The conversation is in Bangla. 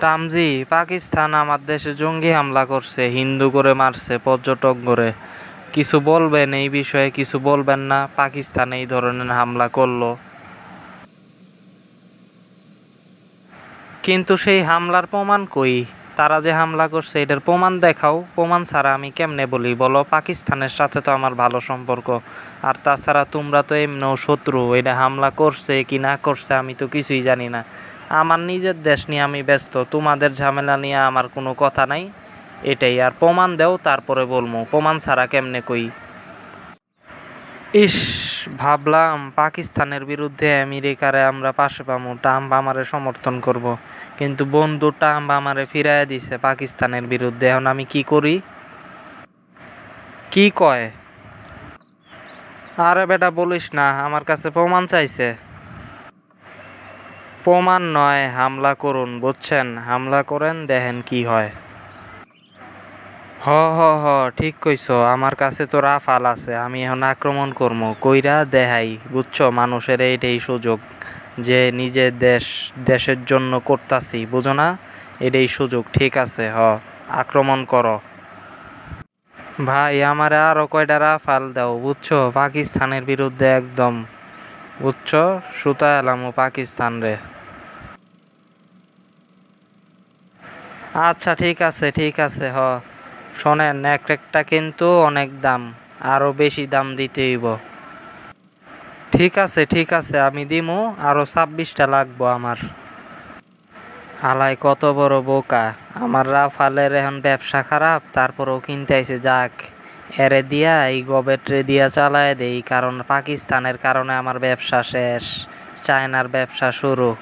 টামজি পাকিস্তান আমার দেশে জঙ্গি হামলা করছে, হিন্দু করে মারছে, পর্যটক করে। কিছু বলবেন, এই বিষয়ে কিছু বলবেন না, পাকিস্তান এই ধরনের হামলা করল। কিন্তু সেই হামলার প্রমাণ কই? তারা যে হামলা করছে, এটার প্রমাণ দেখাও। প্রমাণ ছাড়া আমি কেমনে বলি? বলো, পাকিস্তানের সাথে তো আমার ভালো সম্পর্ক। আর তাছাড়া তোমরা তো এমনিও শত্রু, এটা হামলা করছে কি না করছে আমি তো কিছুই জানি না। আমার নিজের দেশ নিয়ে আমি ব্যস্ত, তোমাদের ঝামেলা নিয়ে আমার কোনো কথা নাই। এটাই, আর প্রমাণ দেও, তারপরে বলব প্রমাণ ছাড়া কেমনে কই? ইস, ভাবলাম পাকিস্তানের বিরুদ্ধে আমেরিকারে আমরা পাশে পাবো ট্রাম্প আমারে সমর্থন করব। কিন্তু বন্ধু, ট্রাম্প আমারে ফিরাইয়া দিছে পাকিস্তানের বিরুদ্ধে, এখন আমি কি করি? কি কয়? আরে বেটা, বলিস না, আমার কাছে প্রমাণ চাইছে। প্রমাণ নয়, হামলা করুন, বুঝছেন? হামলা করেন, দেখেন কি হয়। হ হ হ, ঠিক কইছো, আমার কাছে তো রাফাল আছে, আমি এখন আক্রমণ করব কইরা দেখাই বুঝছ? মানুষের এইটাই সুযোগ যে নিজের দেশ, দেশের জন্য করতাছি, বুঝো না? এটাই সুযোগ, ঠিক আছে, হ, আক্রমণ করো। ভাই, আমারে আরও কয়টা রাফাল দাও, বুঝছ? পাকিস্তানের বিরুদ্ধে একদম, বুঝছ? সুতা এলাম পাকিস্তান রে। আচ্ছা ঠিক আছে ঠিক আছে, হ। শোনেন, এক একটা কিন্তু অনেক দাম। আরও বেশি দাম দিতে হইব। ঠিক আছে ঠিক আছে, আমি দিমু। আরও ছাব্বিশটা লাগবো আমার। হালাই কত বড় বোকা। আমার রাফালের এখন ব্যবসা খারাপ, তারপরেও কিনতে আইছে, যাক। এরে দিয়া, এই গবেটরে দিয়া চালায় দেই, কারণ পাকিস্তানের কারণে আমার ব্যবসা শেষ। চায়নার ব্যবসা শুরু।